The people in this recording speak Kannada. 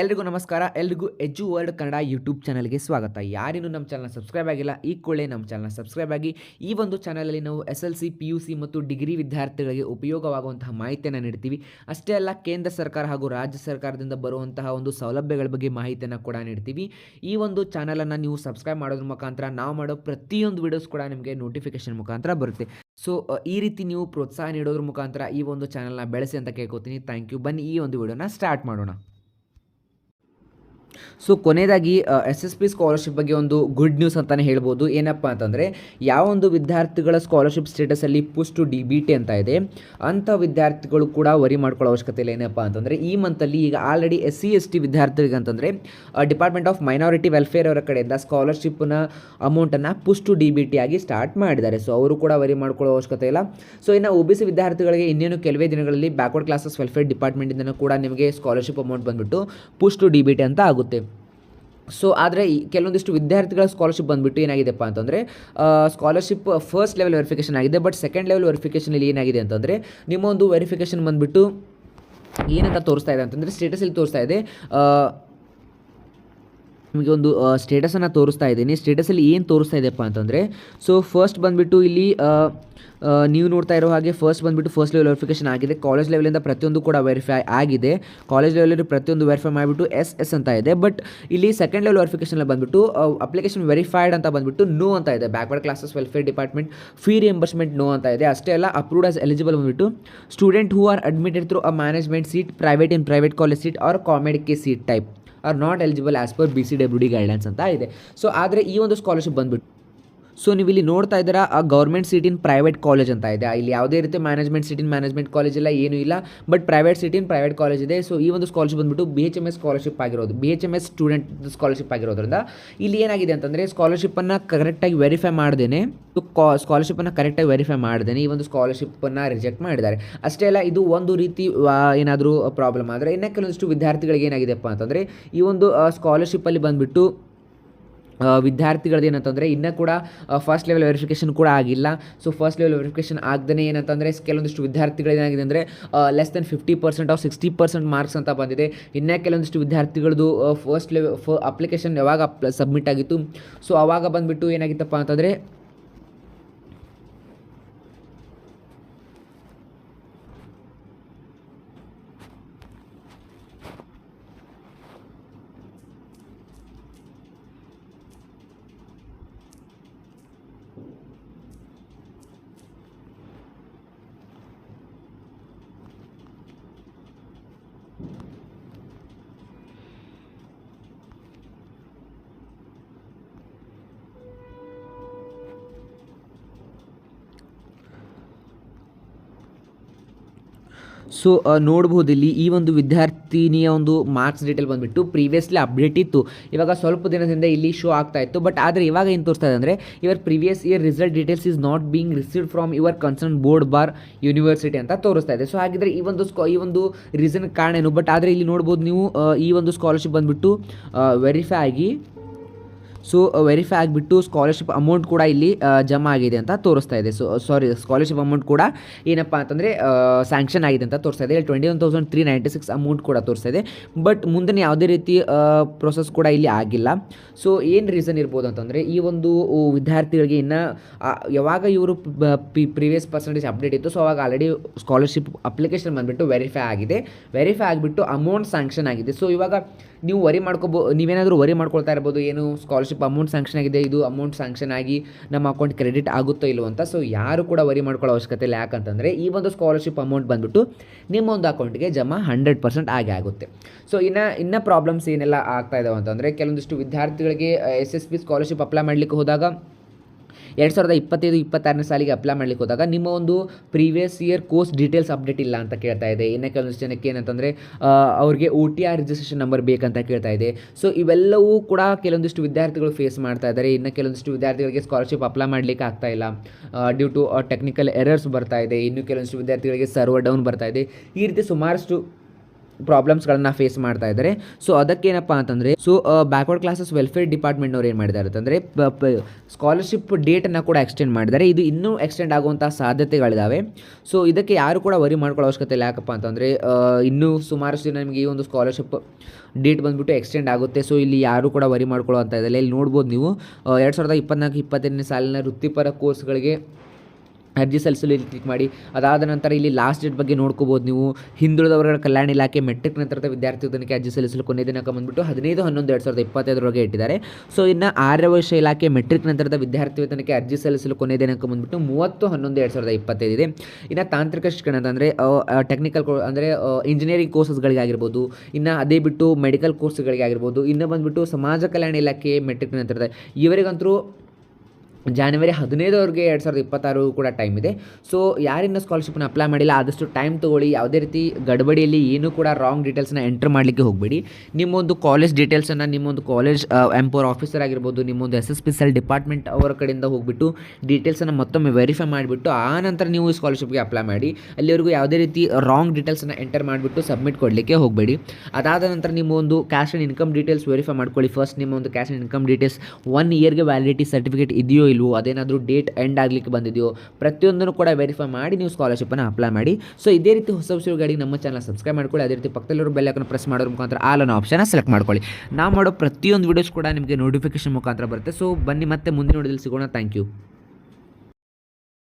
ಎಲ್ರಿಗೂ ನಮಸ್ಕಾರ. ಎಲ್ರಿಗೂ ಎಜು ವರ್ಲ್ಡ್ ಕನ್ನಡ ಯೂಟ್ಯೂಬ್ ಚಾನಲ್ಗೆ ಸ್ವಾಗತ. ಯಾರಿನ್ನೂ ನಮ್ಮ ಚಾನಲ್ ಸಬ್ಸ್ಕ್ರೈಬ್ ಆಗಿಲ್ಲ, ಈ ಕೂಡಲೇ ನಮ್ಮ ಚಾನಲ್ ಸಬ್ಸ್ಕ್ರೈಬ್ ಆಗಿ, ಈ ಒಂದು ಚಾನಲಲ್ಲಿ ನಾವು S L C, P U C ಮತ್ತು ಡಿಗ್ರಿ ವಿದ್ಯಾರ್ಥಿಗಳಿಗೆ ಉಪಯೋಗವಾಗುವಂತಹ ಮಾಹಿತಿಯನ್ನು ನೀಡ್ತೀವಿ. ಅಷ್ಟೇ ಅಲ್ಲ, ಕೇಂದ್ರ ಸರ್ಕಾರ ಹಾಗೂ ರಾಜ್ಯ ಸರ್ಕಾರದಿಂದ ಬರುವಂತಹ ಒಂದು ಸೌಲಭ್ಯಗಳ ಬಗ್ಗೆ ಮಾಹಿತಿಯನ್ನು ಕೂಡ ನೀಡ್ತೀವಿ. ಈ ಒಂದು ಚಾನಲನ್ನು ನೀವು ಸಬ್ಸ್ಕ್ರೈಬ್ ಮಾಡೋದ್ರ ಮುಖಾಂತರ ನಾವು ಮಾಡೋ ಪ್ರತಿಯೊಂದು ವಿಡಿಯೋಸ್ ಕೂಡ ನಿಮಗೆ ನೋಟಿಫಿಕೇಶನ್ ಮುಖಾಂತರ ಬರುತ್ತೆ. ಸೊ ಈ ರೀತಿ ನೀವು ಪ್ರೋತ್ಸಾಹ ನೀಡೋದ್ರ ಮುಖಾಂತರ ಈ ಒಂದು ಚಾನಲ್ನ ಬೆಳೆಸಿ ಅಂತ ಕೇಳ್ಕೊತೀನಿ. Thank you. ಬನ್ನಿ, ಈ ಒಂದು ವಿಡಿಯೋನ ಸ್ಟಾರ್ಟ್ ಮಾಡೋಣ. ಸೊ ಕೊನೆಯದಾಗಿ ಎಸ್ ಎಸ್ ಪಿ ಸ್ಕಾಲರ್ಶಿಪ್ ಬಗ್ಗೆ ಒಂದು ಗುಡ್ ನ್ಯೂಸ್ ಅಂತಲೇ ಹೇಳ್ಬೋದು. ಏನಪ್ಪ ಅಂತಂದರೆ, ಯಾವ ಒಂದು ವಿದ್ಯಾರ್ಥಿಗಳ scholarship ಸ್ಟೇಟಸಲ್ಲಿ push to D B T ಅಂತ ಇದೆ, ಅಂಥ ವಿದ್ಯಾರ್ಥಿಗಳು ಕೂಡ ವರಿ ಮಾಡ್ಕೊಳ್ಳೋ ಅವಶ್ಯಕತೆ ಇಲ್ಲ. ಏನಪ್ಪ ಅಂತಂದರೆ, ಈ ಮಂತಲ್ಲಿ ಈಗ already S C S T ವಿದ್ಯಾರ್ಥಿಗಳಿಗೆ ಅಂತಂದರೆ ಡಿಪಾರ್ಟ್ಮೆಂಟ್ ಆಫ್ ಮೈನಾರಿಟಿ ವೆಲ್ಫೇರ್ ಅವರ ಕಡೆಯಿಂದ ಸ್ಕಾಲರ್ಶಿಪ್ನ ಅಮೌಂಟನ್ನು push to D B T ಆಗಿ ಸ್ಟಾರ್ಟ್ ಮಾಡಿದ್ದಾರೆ. ಸೊ ಅವರು ಕೂಡ ವರಿ ಮಾಡ್ಕೊಳ್ಳೋ ಅವಶ್ಯಕತೆ ಇಲ್ಲ. ಸೊ ಇನ್ನು ಒ ವಿದ್ಯಾರ್ಥಿಗಳಿಗೆ ಇನ್ನೇನು ಕೆಲವೇ ದಿನಗಳಲ್ಲಿ ಬ್ಯಾಕ್ವರ್ಡ್ ಕ್ಲಾಸಸ್ ವೆಲ್ಫೇರ್ ಡಿಪಾರ್ಟ್ಮೆಂಟಿಂದ ಕೂಡ ನಿಮಗೆ ಸ್ಕಾಲರ್ಶಿಪ್ ಅಮೌಂಟ್ ಬಂದುಬಿಟ್ಟು push to D B T ಅಂತ ಆಗುತ್ತೆ. ಸೊ ಆದರೆ ಕೆಲವೊಂದಿಷ್ಟು ವಿದ್ಯಾರ್ಥಿಗಳ ಸ್ಕಾಲರ್ಶಿಪ್ ಬಂದುಬಿಟ್ಟು ಏನಾಗಿದೆಪ್ಪ ಅಂತಂದರೆ ಸ್ಕಾಲರ್ಶಿಪ್ ಫಸ್ಟ್ ಲೆವೆಲ್ ವೆರಿಫಿಕೇಷನ್ ಆಗಿದೆ ಬಟ್ ಸೆಕೆಂಡ್ ಲೆವೆಲ್ ವೆರಿಫಿಕೇಷನಲ್ಲಿ ಏನಾಗಿದೆ ಅಂತಂದರೆ ನಿಮ್ಮ ಒಂದು ವೆರಿಫಿಕೇಷನ್ ಬಂದುಬಿಟ್ಟು ಏನಂತ ತೋರಿಸ್ತಾ ಇದೆ ಅಂತಂದರೆ ಸ್ಟೇಟಸಲ್ಲಿ ತೋರಿಸ್ತಾ ಇದೆ ನಿಮಗೆ ಒಂದು ಸ್ಟೇಟಸನ್ನು ತೋರಿಸ್ತಾ ಇದ್ದೀನಿ. ಸ್ಟೇಟಸಲ್ಲಿ ಏನು ತೋರಿಸ್ತಾ ಇದೆಯಪ್ಪ ಅಂತಂದರೆ ಸೊ ಫಸ್ಟ್ ಬಂದುಬಿಟ್ಟು ಇಲ್ಲಿ ನೀವು ನೋಡ್ತಾ ಇರೋ ಹಾಗೆ ಫಸ್ಟ್ ಬಂದುಬಿಟ್ಟು ಫಸ್ಟ್ ಲೆವೆಲ್ ವೆರಿಫಿಕೇಷನ್ ಆಗಿದೆ. ಕಾಲೇಜ್ ಲೆವೆಲಿಂದ ಪ್ರತಿಯೊಂದು ಕೂಡ ವೆರಿಫೈ ಆಗಿದೆ. ಕಾಲೇಜ್ ಲೆವೆಲಲ್ಲಿ ಪ್ರತಿಯೊಂದು ವೆರಿಫೈ ಮಾಡಿಬಿಟ್ಟು ಎಸ್ ಎಸ್ ಅಂತ ಇದೆ. ಬಟ್ ಇಲ್ಲಿ ಸೆಕೆಂಡ್ ಲೆವೆಲ್ ವೆರಿಫಿಕೇಷನಲ್ಲಿ ಬಂದುಬಿಟ್ಟು ಅಪ್ಲಿಕೇಶನ್ ವೆರಿಫೈಡ್ ಅಂತ ಬಂದುಬಿಟ್ಟು ನೋ ಅಂತ ಇದೆ. Backward classes welfare department fee reimbursement no ಅಂತ ಇದೆ. ಅಷ್ಟೇ ಅಲ್ಲ ಅಪ್ರೂವ್ಡ್ ಆಸ್ ಎಲಿಜಿಬಲ್ ಬಂದುಬಿಟ್ಟು student who are admitted through a management seat private in private college seat or COMEDK seat type are not eligible as per B C W D guidelines ಅಂತ ಇದೆ. ಸೊ ಆದರೆ ಈ ಒಂದು ಸ್ಕಾಲರ್ಶಿಪ್ ಬಂದುಬಿಟ್ಟು ಸೊ ನೀವು ಇಲ್ಲಿ ನೋಡ್ತಾ ಇದ್ದೀರಾ, ಆ ಗೌರ್ಮೆಂಟ್ ಸೀಟ್ ಪ್ರೈವೇಟ್ ಕಾಲೇಜ್ ಅಂತ ಇದೆ. ಇಲ್ಲಿ ಯಾವುದೇ ರೀತಿ ಮ್ಯಾನೇಜ್ಮೆಂಟ್ ಸೀಟ್ ಮ್ಯಾನೇಜ್ಮೆಂಟ್ ಕಾಲೇಜ್ ಇಲ್ಲ, ಏನೂ ಇಲ್ಲ. But private seat private college ಇದೆ. ಸೊ ಈ ಒಂದು ಸ್ಕಾಲರ್ಶಿಪ್ ಬಂದ್ಬಿಟ್ಟು B H M S scholarship ಆಗಿರೋದು. B H M S student scholarship ಆಗಿರೋದ್ರಿಂದ ಇಲ್ಲಿ ಏನಾಗಿದೆ ಅಂತಂದರೆ ಸ್ಕಾಲರ್ಶಿಪ್ಪನ್ನು ಕರೆಕ್ಟಾಗಿ ವೆರಿಫೈ ಮಾಡ್ದೇನೆ. ಸ್ಕಾಲರ್ಶಿಪ್ಪನ್ನು ಕರೆಕ್ಟಾಗಿ ವೆರಿಫೈ ಮಾಡ್ದೇನೆ. ಈ ಒಂದು ಸ್ಕಾಲರ್ಶಿಪ್ಪನ್ನು ರಿಜೆಕ್ಟ್ ಮಾಡಿದ್ದಾರೆ. ಅಷ್ಟೇ ಅಲ್ಲ, ಇದು ಒಂದು ರೀತಿ ಏನಾದರೂ ಪ್ರಾಬ್ಲಮ್ ಆದರೆ ಇನ್ನೂ ಕೆಲವೊಂದಿಷ್ಟು ವಿದ್ಯಾರ್ಥಿಗಳಿಗೆ ಏನಾಗಿದೆಪ್ಪ ಅಂತಂದರೆ, ಈ ಒಂದು ಸ್ಕಾಲರ್ಶಿಪ್ಪಲ್ಲಿ ಬಂದುಬಿಟ್ಟು ವಿದ್ಯಾರ್ಥಿಗಳದ್ದು ಏನಂತಂದರೆ ಇನ್ನೂ ಕೂಡ ಫಸ್ಟ್ ಲೆವೆಲ್ ವೆರಿಫಿಕೇಷನ್ ಕೂಡ ಆಗಿಲ್ಲ. ಸೊ ಫಸ್ಟ್ ಲೆವೆಲ್ ವೆರಿಫಿಕೇಷನ್ ಆಗದೇ ಏನಂತಂದರೆ ಕೆಲವೊಂದಿಷ್ಟು ವಿದ್ಯಾರ್ಥಿಗಳು ಏನಾಗಿದೆ ಅಂದರೆ less then fifty percent of sixty percent marks ಅಂತ ಬಂದಿದೆ. ಇನ್ನೂ ಕೆಲವೊಂದಿಷ್ಟು ವಿದ್ಯಾರ್ಥಿಗಳದ್ದು ಫಸ್ಟ್ ಲೆವೆಲ್ ಫ ಅಪ್ಲಿಕೇಶನ್ ಯಾವಾಗ ಸಬ್ಮಿಟ್ ಆಗಿತ್ತು. ಸೊ ಆವಾಗ ಬಂದುಬಿಟ್ಟು ಏನಾಗಿತ್ತಪ್ಪ ಅಂತಂದರೆ ಸೊ ನೋಡ್ಬೋದು ಇಲ್ಲಿ ಈ ಒಂದು ವಿದ್ಯಾರ್ಥಿನಿಯ ಒಂದು ಮಾರ್ಕ್ಸ್ ಡೀಟೇಲ್ ಬಂದುಬಿಟ್ಟು ಪ್ರೀವಿಯಸ್ಲಿ ಅಪ್ಡೇಟ್ ಇತ್ತು. ಇವಾಗ ಸ್ವಲ್ಪ ದಿನದಿಂದ ಇಲ್ಲಿ ಶೋ ಆಗ್ತಾ ಇತ್ತು. ಬಟ್ ಆದರೆ ಇವಾಗ ಏನು ತೋರಿಸ್ತಾ ಇದೆ ಅಂದರೆ ಇವರ್ previous year result details is not being received from your concern board bar university ಅಂತ ತೋರಿಸ್ತಾ ಇದೆ. ಸೊ ಹಾಗಿದ್ರೆ ಈ ಒಂದು ಈ ಒಂದು ರೀಸನ್ ಕಾರಣ ಏನು ಬಟ್ ಆದರೆ ಇಲ್ಲಿ ನೋಡ್ಬೋದು ನೀವು ಈ ಒಂದು ಸ್ಕಾಲರ್ಶಿಪ್ ಬಂದುಬಿಟ್ಟು ವೆರಿಫೈ ಆಗಿ ಸೊ ವೆರಿಫೈ ಆಗಿಬಿಟ್ಟು ಸ್ಕಾಲರ್ಶಿಪ್ ಅಮೌಂಟ್ ಕೂಡ ಇಲ್ಲಿ ಆ, ಜಮಾ ಆಗಿದೆ ಅಂತ ತೋರಿಸ್ತಾ ಇದೆ. ಸೊ ಸಾರಿ ಸ್ಕಾಲರ್ಶಿಪ್ ಅಮೌಂಟ್ ಕೂಡ ಏನಪ್ಪ ಅಂತಂದರೆ ಸ್ಯಾಂಕ್ಷನ್ ಆಗಿದೆ ಅಂತ ತೋರಿಸ್ತಾ ಇದೆ. Twenty one thousand three ninety six amount ಕೂಡ ತೋರಿಸ್ತಾ ಇದೆ. ಬಟ್ ಮುಂದಿನ ಯಾವುದೇ ರೀತಿ ಪ್ರೊಸೆಸ್ ಕೂಡ ಇಲ್ಲಿ ಆಗಿಲ್ಲ. ಸೊ ಏನು ರೀಸನ್ ಇರ್ಬೋದು ಅಂತಂದರೆ ಈ ಒಂದು ವಿದ್ಯಾರ್ಥಿಗಳಿಗೆ ಇನ್ನು ಯಾವಾಗ ಇವರು ಪ್ರೀವಿಯಸ್ ಪರ್ಸೆಂಟೇಜ್ ಅಪ್ಡೇಟ್ ಇತ್ತು ಸೊ ಅವಾಗ ಆಲ್ರೆಡಿ ಸ್ಕಾಲರ್ಶಿಪ್ ಅಪ್ಲಿಕೇಶನ್ ಬಂದುಬಿಟ್ಟು ವೆರಿಫೈ ಆಗಿದೆ. ವೆರಿಫೈ ಆಗಿಬಿಟ್ಟು ಅಮೌಂಟ್ ಸ್ಯಾಂಕ್ಷನ್ ಆಗಿದೆ. ಸೊ ಇವಾಗ ನೀವು ವರಿ ಮಾಡ್ಕೋಬೋ ನೀವೇನಾದರೂ ವರಿ ಮಾಡ್ಕೊಳ್ತಾ ಇರ್ಬೋದು ಏನು ಸ್ಕಾಲರ್ಶಿಪ್ ಅಮೌಂಟ್ ಸ್ಯಾಂಕ್ಷನ್ ಆಗಿದೆ, ಇದು ಅಮೌಂಟ್ ಸ್ಯಾಂಕ್ಷನ್ ಆಗಿ ನಮ್ಮ ಅಕೌಂಟ್ ಕ್ರೆಡಿಟ್ ಆಗುತ್ತೋ ಇಲ್ಲವೋ ಅಂತ. ಸೊ ಯಾರು ಕೂಡ ವರಿ ಮಾಡ್ಕೊಳ್ಳೋ ಅವಶ್ಯಕತೆ ಇಲ್ಲ. ಯಾಕಂತಂದರೆ ಈ ಒಂದು ಸ್ಕಾಲರ್ಶಿಪ್ ಅಮೌಂಟ್ ಬಂದುಬಿಟ್ಟು ನಿಮ್ಮ ಒಂದು ಅಕೌಂಟ್ಗೆ ಜಮಾ ಹಂಡ್ರೆಡ್ ಪರ್ಸೆಂಟ್ ಆಗೇ ಆಗುತ್ತೆ. ಸೊ ಇನ್ನು ಇನ್ನು ಪ್ರಾಬ್ಲಮ್ಸ್ ಏನೆಲ್ಲ ಆಗ್ತಾ ಇದಾವೆ ಅಂತಂದರೆ, ಕೆಲವೊಂದಿಷ್ಟು ವಿದ್ಯಾರ್ಥಿಗಳಿಗೆ, S S P scholarship apply ಮಾಡಲಿಕ್ಕೆ ಹೋದಾಗ ಎರಡು ಸಾವಿರದ ಇಪ್ಪತ್ತೈದು, ಇಪ್ಪತ್ತಾರನೇ ಸಾಲಿಗೆ ಅಪ್ಲೈ ಮಾಡ್ಲಿಕ್ಕೆ ಹೋದಾಗ ನಿಮ್ಮ ಒಂದು previous year course details update ಇಲ್ಲ ಅಂತ ಕೇಳ್ತಾ ಇದೆ. ಇನ್ನು ಕೆಲವೊಂದಿಷ್ಟು ಜನಕ್ಕೆ ಏನಂತಂದರೆ ಅವ್ರಿಗೆ O T R registration number ಬೇಕಂತ ಕೇಳ್ತಾ ಇದೆ. ಸೊ ಇವೆಲ್ಲವೂ ಕೂಡ ಕೆಲವೊಂದಿಷ್ಟು ವಿದ್ಯಾರ್ಥಿಗಳು ಫೇಸ್ ಮಾಡ್ತಾ ಇದ್ದಾರೆ. ಇನ್ನು ಕೆಲವೊಂದಿಷ್ಟು ವಿದ್ಯಾರ್ಥಿಗಳಿಗೆ ಸ್ಕಾಲರ್ಶಿಪ್ ಅಪ್ಲೈ ಮಾಡಲಿಕ್ಕೆ ಆಗ್ತಾ ಇಲ್ಲ. ಡ್ಯೂ ಟು ಟೆಕ್ನಿಕಲ್ ಎರರ್ಸ್ ಬರ್ತಾ ಇದೆ. ಇನ್ನು ಕೆಲವೊಂದಿಷ್ಟು ವಿದ್ಯಾರ್ಥಿಗಳಿಗೆ ಸರ್ವರ್ ಡೌನ್ ಬರ್ತಾ ಇದೆ. ಈ ರೀತಿ ಸುಮಾರಷ್ಟು ಪ್ರಾಬ್ಲಮ್ಸ್ಗಳನ್ನ ಫೇಸ್ ಮಾಡ್ತಾ ಇದ್ದಾರೆ. ಸೊ ಅದಕ್ಕೇನಪ್ಪ ಅಂತಂದರೆ ಸೊ ಬ್ಯಾಕ್ವರ್ಡ್ ಕ್ಲಾಸಸ್ ವೆಲ್ಫೇರ್ ಡಿಪಾರ್ಟ್ಮೆಂಟ್ನವ್ರು ಏನು ಮಾಡಿದ್ದಾರೆ ಅಂತಂದರೆ ಸ್ಕಾಲರ್ಶಿಪ್ ಡೇಟನ್ನು ಕೂಡ ಎಕ್ಸ್ಟೆಂಡ್ ಮಾಡಿದ್ದಾರೆ. ಇದು ಇನ್ನೂ ಎಕ್ಸ್ಟೆಂಡ್ ಆಗುವಂಥ ಸಾಧ್ಯತೆಗಳಿದ್ದಾವೆ ಸೊ ಇದಕ್ಕೆ ಯಾರು ಕೂಡ ವರಿ ಮಾಡ್ಕೊಳ್ಳೋ ಅವಶ್ಯಕತೆ ಇಲ್ಲ. ಯಾಕಪ್ಪ ಅಂತಂದರೆ ಇನ್ನೂ ಸುಮಾರಷ್ಟು ನಮಗೆ ನಿಮಗೆ ಈ ಒಂದು ಸ್ಕಾಲರ್ಶಿಪ್ ಡೇಟ್ ಬಂದುಬಿಟ್ಟು ಎಕ್ಸ್ಟೆಂಡ್ ಆಗುತ್ತೆ. ಸೊ ಇಲ್ಲಿ ಯಾರು ಕೂಡ ವರಿ ಮಾಡ್ಕೊಳ್ಳೋ ಅಂತ ಇದ್ದಾರೆ ಇಲ್ಲಿ ನೋಡ್ಬೋದು ನೀವು. ಎರಡು ಸಾವಿರದ ಇಪ್ಪತ್ನಾಲ್ಕು ಇಪ್ಪತ್ತೈದನೇ ಸಾಲಿನ ವೃತ್ತಿಪರ ಕೋರ್ಸ್ಗಳಿಗೆ ಅರ್ಜಿ ಸಲ್ಲಿಸಲು ಇಲ್ಲಿ ಕ್ಲಿಕ್ ಮಾಡಿ. ಅದಾದ ನಂತರ ಇಲ್ಲಿ ಲಾಸ್ಟ್ ಡೇಟ್ ಬಗ್ಗೆ ನೋಡ್ಕೋಬೋದು ನೀವು. ಹಿಂದುಳಿದ ವರ್ಗಗಳ ಕಲ್ಯಾಣ ಇಲಾಖೆ ಮೆಟ್ರಿಕ್ ನಂತರದ ವಿದ್ಯಾರ್ಥಿ ವೇತನಕ್ಕೆ ಅರ್ಜಿ ಸಲ್ಲಿಸಲು ಕೊನೆಯ ದಿನಾಂಕ ಬಂದುಬಿಟ್ಟು ಹದಿನೈದು, ಹನ್ನೊಂದು, ಎರಡು ಸಾವಿರದ ಇಪ್ಪತ್ತೈದರೊಳಗೆ ಇಟ್ಟಿದ್ದಾರೆ. ಸೊ ಇನ್ನು ಆರ್ಯವೈಶ್ಯ ಇಲಾಖೆ ಮೆಟ್ರಿಕ್ ನಂತರದ ವಿದ್ಯಾರ್ಥಿ ವೇತನಕ್ಕೆ ಅರ್ಜಿ ಸಲ್ಲಿಸಲು ಕೊನೆ ದಿನಾಂಕ ಬಂದುಬಿಟ್ಟು ಮೂವತ್ತು, ಹನ್ನೊಂದು, ಎರಡು ಸಾವಿರದ ಇಪ್ಪತ್ತೈದು ಇದೆ. ಇನ್ನು ತಾಂತ್ರಿಕ ಶಿಕ್ಷಣ ಅಂದರೆ ಟೆಕ್ನಿಕಲ್ ಕೋ ಅಂದರೆ ಇಂಜಿನಿಯರಿಂಗ್ ಕೋರ್ಸಸ್ಗಳಿಗಾಗಿರ್ಬೋದು ಇನ್ನು ಅದೇ ಬಿಟ್ಟು ಮೆಡಿಕಲ್ ಕೋರ್ಸ್ಗಳಿಗಾಗಿರ್ಬೋದು ಇನ್ನು ಬಂದುಬಿಟ್ಟು ಸಮಾಜ ಕಲ್ಯಾಣ ಇಲಾಖೆ ಮೆಟ್ರಿಕ್ ನಂತರದ ಇವರಿಗಂತರೂ ಜಾನ್ವರಿ ಹದಿನೈದವರೆಗೆ ಎರಡು ಸಾವಿರದ ಇಪ್ಪತ್ತಾರು ಕೂಡ ಟೈಮ್ ಇದೆ. ಸೊ ಯಾರಿನ್ನ ಸ್ಕಾಲರ್ಶಿಪ್ನ ಅಪ್ಲೈ ಮಾಡಿಲ್ಲ, ಆದಷ್ಟು ಟೈಮ್ ತೊಗೊಳ್ಳಿ. ಯಾವುದೇ ರೀತಿ ಗಡಬಡಿಯಲ್ಲಿ ಏನೂ ಕೂಡ ರಾಂಗ್ ಡೀಟೇಲ್ಸ್ನ ಎಂಟರ್ ಮಾಡಲಿಕ್ಕೆ ಹೋಗಬೇಡಿ. ನಿಮ್ಮೊಂದು ಕಾಲೇಜ್ ಡೀಟೇಲ್ಸನ್ನು ನಿಮ್ಮೊಂದು ಕಾಲೇಜ್ ಎಂಪೋರ್ ಆಫೀಸರ್ ಆಗಿರ್ಬೋದು, ನಿಮ್ಮೊಂದು S S P cell department ಅವರ ಕಡೆಯಿಂದ ಹೋಗಿಬಿಟ್ಟು ಡೀಟೇಲ್ಸನ್ನು ಮತ್ತೊಮ್ಮೆ ವೆರಿಫೈ ಮಾಡಿಬಿಟ್ಟು, ಆ ನಂತರ ನೀವು ಸ್ಕಾಲರ್ಶಿಪ್ಗೆ ಅಪ್ಲೈ ಮಾಡಿ. ಅಲ್ಲಿವರೆಗೂ ಯಾವುದೇ ರೀತಿ ರಾಂಗ್ ಡೀಟೇಲ್ಸನ್ನು ಎಂಟರ್ ಮಾಡಿಬಿಟ್ಟು ಸಬ್ಮಿಟ್ ಕೊಡಲಿಕ್ಕೆ ಹೋಗಬೇಡಿ. ಅದಾದ ನಂತರ ನಿಮ್ಮ ಒಂದು cash and income details verify ಮಾಡ್ಕೊಳ್ಳಿ. ಫಸ್ಟ್ ನಿಮ್ಮೊಂದು cash and income details one ಇಯರ್ಗೆ ವ್ಯಾಲಿಡಿಟಿ ಸರ್ಟಿಫಿಕೇಟ್ ಇದೆಯೋ ಇಲ್ವೋ, ಅದೇನಾದರೂ ಡೇಟ್ ಎಂಡ್ ಆಗಲಿಕ್ಕೆ ಬಂದಿದೆಯೋ, ಪ್ರತಿಯೊಂದನ್ನು ಕೂಡ ವೆರಿಫೈ ಮಾಡಿ ನೀವು ಸ್ಕಾಲರ್ಶಿಪ್ಪನ್ನು ಅಪ್ಲೈ ಮಾಡಿ. ಸೊ ಇದೇ ರೀತಿ ಹೊಸ ವಿಷಯಗಳಿಗೆ ನಮ್ಮ ಚಾನಲ್ ಸಬ್ಸ್ಕ್ರೈಬ್ ಮಾಡ್ಕೊಳ್ಳಿ. ಅದೇ ರೀತಿ ಪಕ್ಕದಲ್ಲಿರೋ ಬೆಲ್ ಐಕನ್ ಪ್ರೆಸ್ ಮಾಡೋದ್ರ ಮುಖಾಂತರ ಆಲ್ ಅನ್ನೋ ಆಪ್ಷನ್ ಸೆಲೆಕ್ಟ್ ಮಾಡ್ಕೊಳ್ಳಿ. ನಾವು ಮಾಡೋ ಪ್ರತಿಯೊಂದು ವೀಡಿಯೋಸ್ ಕೂಡ ನಿಮಗೆ ನೋಟಿಫಿಕೇಶನ್ ಮುಖಾಂತರ ಬರುತ್ತೆ. ಸೊ ಬನ್ನಿ ಮತ್ತೆ ಮುಂದಿನ ವಿಡಿಯೋದಲ್ಲಿ ಸಿಗೋಣ. Thank you